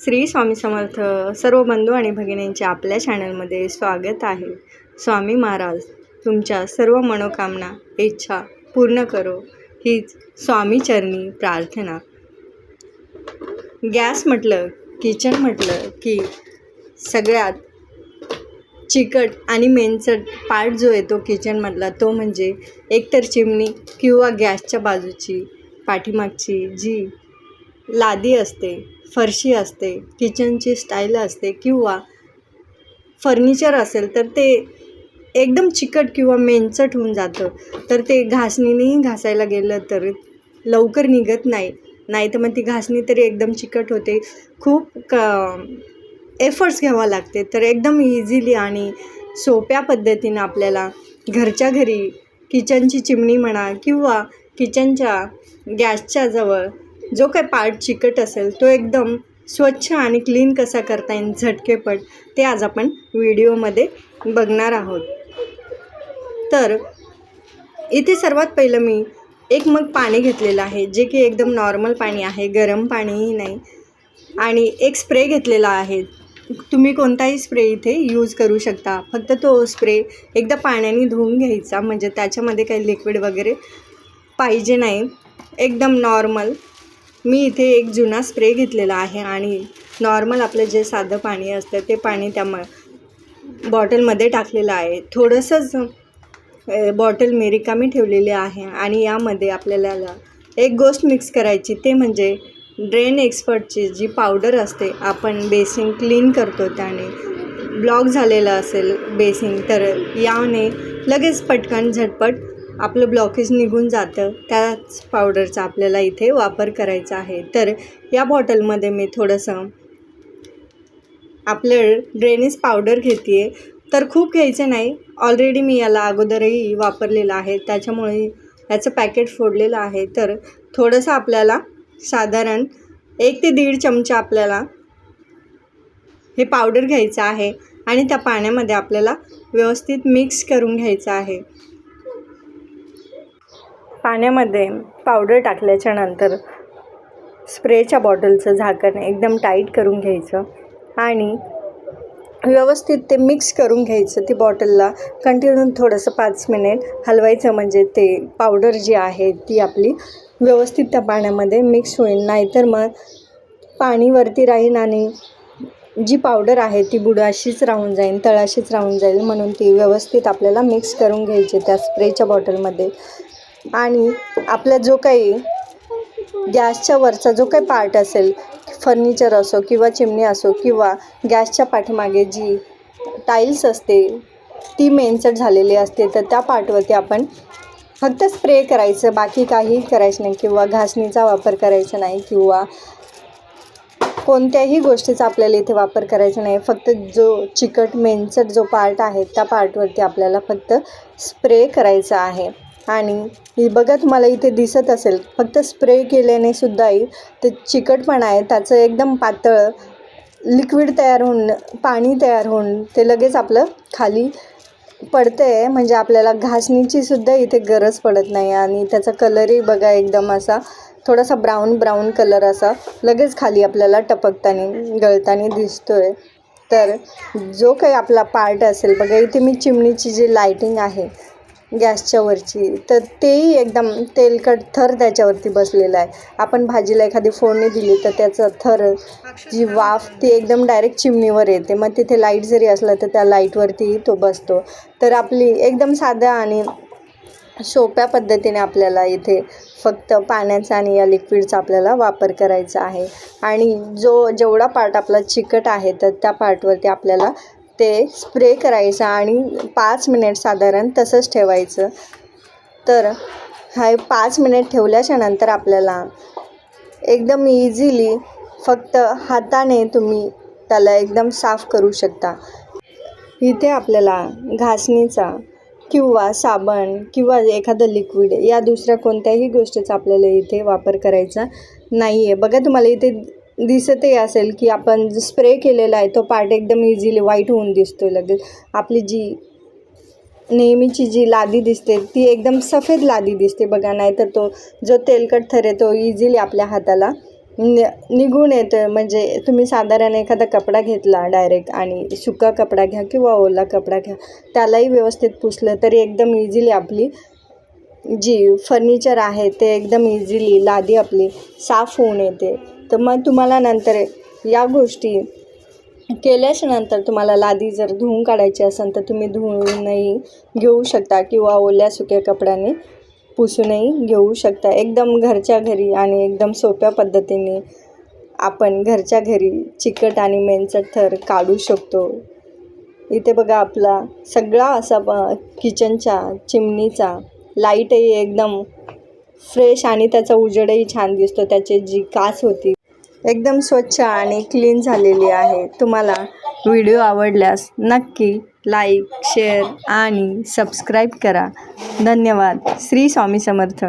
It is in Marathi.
श्री स्वामी समर्थ. सर्व बंधू आणि भगिनींचे आपल्या चॅनलमध्ये स्वागत आहे. स्वामी महाराज तुमच्या सर्व मनोकामना इच्छा पूर्ण करो. हीच स्वामीचरणी प्रार्थना. गॅस म्हटलं किचन म्हटलं की सगळ्यात चिकट आणि मेनचट पार्ट जो येतो किचनमधला तो म्हणजे एकतर चिमणी किंवा गॅसच्या बाजूची पाठीमागची जी लादी असते फरशी असते किचनची स्टाईल असते किंवा फर्निचर असेल तर ते एकदम चिकट किंवा मेंचट होऊन जातं. तर ते घासणीनेही घासायला गेलं तर लवकर निघत नाही. नाही तर मग ती घासणी तरी एकदम चिकट होते. खूप क एफर्ट्स घ्यावा लागते. तर एकदम इझिली आणि सोप्या पद्धतीनं आपल्याला घरच्या घरी किचनची चिमणी म्हणा किंवा किचनच्या गॅसच्या जवळ जो काही पार्ट चिकट असेल तो एकदम स्वच्छ आणि क्लीन कसा करता येईल झटकेपट ते आज आपण व्हिडिओमध्ये बघणार आहोत. तर इथे सर्वात पहिलं मी एक मग पाणी घेतलेलं आहे जे की एकदम नॉर्मल पाणी आहे गरम पाणीही नाही. आणि एक स्प्रे घेतलेला आहे. तुम्ही कोणताही स्प्रे इथे यूज करू शकता. फक्त तो स्प्रे एकदा पाण्याने धुवून घ्यायचा म्हणजे त्याच्यामध्ये काही लिक्विड वगैरे पाहिजे नाही. एकदम नॉर्मल मी इथे एक जुना स्प्रे घेतलेला आहे आणि नॉर्मल आपलं जे साधं पाणी असतं ते पाणी त्या म बॉटलमध्ये टाकलेलं आहे. थोडंसंच बॉटल मी रिकामी ठेवलेली आहे आणि यामध्ये आपल्याला एक गोष्ट मिक्स करायची ते म्हणजे ड्रेन एक्सपर्टची जी पावडर असते आपण बेसिन क्लीन करतो त्याने. ब्लॉक झालेलं असेल बेसिन तर याने लगेच पटकन झटपट आपलं ब्लॉकेज निघून जातं त्याच पावडरचा आपल्याला इथे वापर करायचा आहे. तर या बॉटलमध्ये मी थोडंसं आपलं ड्रेनेज पावडर घेते आहे तर खूप घ्यायचं नाही. ऑलरेडी मी याला अगोदरही वापरलेलं आहे. त्याच्यामुळे याचं पॅकेट फोडलेलं आहे. तर थोडंसं आपल्याला साधारण एक ते दीड चमचा आपल्याला हे पावडर घ्यायचं आहे आणि त्या पाण्यामध्ये आपल्याला व्यवस्थित मिक्स करून घ्यायचं आहे. पाण्यामध्ये पावडर टाकल्याच्या नंतर स्प्रेच्या बॉटलचं झाकण एकदम टाईट करून घ्यायचं आणि व्यवस्थित ते मिक्स करून घ्यायचं ती बॉटलला कंटिन्यू थोडंसं पाच मिनिट हलवायचं म्हणजे ते पावडर जी आहे ती आपली व्यवस्थित त्या पाण्यामध्ये मिक्स होईल. नाहीतर मग पाणी वरती राहील आणि जी पावडर आहे ती बुडाशीच राहून जाईल तळाशीच राहून जाईल म्हणून ती व्यवस्थित आपल्याला मिक्स करून घ्यायची त्या स्प्रेच्या बॉटलमध्ये आणि आपला जो काही गॅसच्या वरचा जो काही पार्ट असेल फर्निचर असो किंवा चिमणी असो किंवा गॅसच्या पाठीमागे जी टाईल्स असते ती मेनचट झालेली असते तर त्या पार्टवरती आपण फक्त स्प्रे करायचं बाकी काहीही करायचं नाही किंवा घासणीचा वापर करायचा नाही किंवा कोणत्याही गोष्टीचा आपल्याला इथे वापर करायचा नाही. फक्त जो चिकट मेनचट जो पार्ट आहे त्या पार्टवरती आपल्याला फक्त स्प्रे करायचा आहे. आणि बघा तुम्हाला इथे दिसत असेल. फक्त स्प्रे केल्याने सुद्धाही ते चिकटपणा आहे. त्याचं एकदम पातळ लिक्विड तयार होऊन पाणी तयार होऊन ते लगेच आपलं खाली पडतं आहे म्हणजे आपल्याला घासणीची सुद्धा इथे गरज पडत नाही आणि त्याचा कलरही बघा एकदम असा थोडासा ब्राऊन ब्राऊन कलर असा लगेच खाली आपल्याला टपकताना गळताना दिसतो आहे तर जो काही आपला पार्ट असेल बघा इथे मी चिमणीची जी लाईटिंग आहे गॅसच्या वरची. तर तेही एकदम तेलकट थर त्याच्यावरती बसलेला आहे. आपण भाजीला एखादी फोडणी दिली तर त्याचं थर जी वाफ ती एकदम डायरेक्ट चिमणीवर येते. मग तिथे लाइट जरी असलं तर त्या लाईटवरतीही तो बसतो. तर आपली एकदम साध्या आणि सोप्या पद्धतीने आपल्याला इथे फक्त पाण्याचा आणि या लिक्विडचा आपल्याला वापर करायचा आहे. आणि जो जेवढा पार्ट आपला चिकट आहे तर त्या पार्टवरती आपल्याला ते स्प्रे करायचं आणि पाच मिनिट साधारण तसंच ठेवायचं. तर हा पाच मिनिट ठेवल्याच्या नंतर आपल्याला एकदम इझिली फक्त हाताने तुम्ही त्याला एकदम साफ करू शकता. इथे आपल्याला घासणीचा किंवा साबण किंवा एखादं लिक्विड या दुसऱ्या कोणत्याही गोष्टीचा आपल्याला इथे वापर करायचा नाही आहे बघा तुम्हाला इथे दिसतही असेल की आपण स्प्रे केलेला आहे तो पार्ट एकदम इझिली व्हाईट होऊन दिसतो लगेच. आपली जी नेहमीची जी लादी दिसते ती एकदम सफेद लादी दिसते बघा नाही तर तो जो तेलकट थर आहे तो इझिली आपल्या हाताला नि निघून येतं म्हणजे तुम्ही साधारण एखादा कपडा घेतला डायरेक्ट आणि सुका कपडा घ्या किंवा ओला कपडा घ्या त्यालाही व्यवस्थित पुसलं तरी एकदम इझिली आपली जी फर्निचर आहे ते एकदम इझिली लादी आपली साफ होऊन येते. तर मग तुम्हाला नंतर या गोष्टी केल्याच्यानंतर तुम्हाला लादी जर धुवून काढायची असेल तर तुम्ही धुवूनही घेऊ शकता किंवा ओल्या सुक्या कपड्याने पुसूनही घेऊ शकता. एकदम घरच्या घरी आणि एकदम सोप्या पद्धतीने आपण घरच्या घरी चिकट आणि मेनचट थर काढू शकतो. इथे बघा आपला सगळा असा प किचनच्या चिमणीचा लाईटही एकदम फ्रेश आणि त्याचा उजेडही छान दिसतो. त्याची जी कास होती एकदम स्वच्छ आणि क्लीन झालेली आहे. तुम्हाला व्हिडिओ आवडल्यास नक्की लाईक शेअर आणि सबस्क्राईब करा. धन्यवाद. श्री स्वामी समर्थ.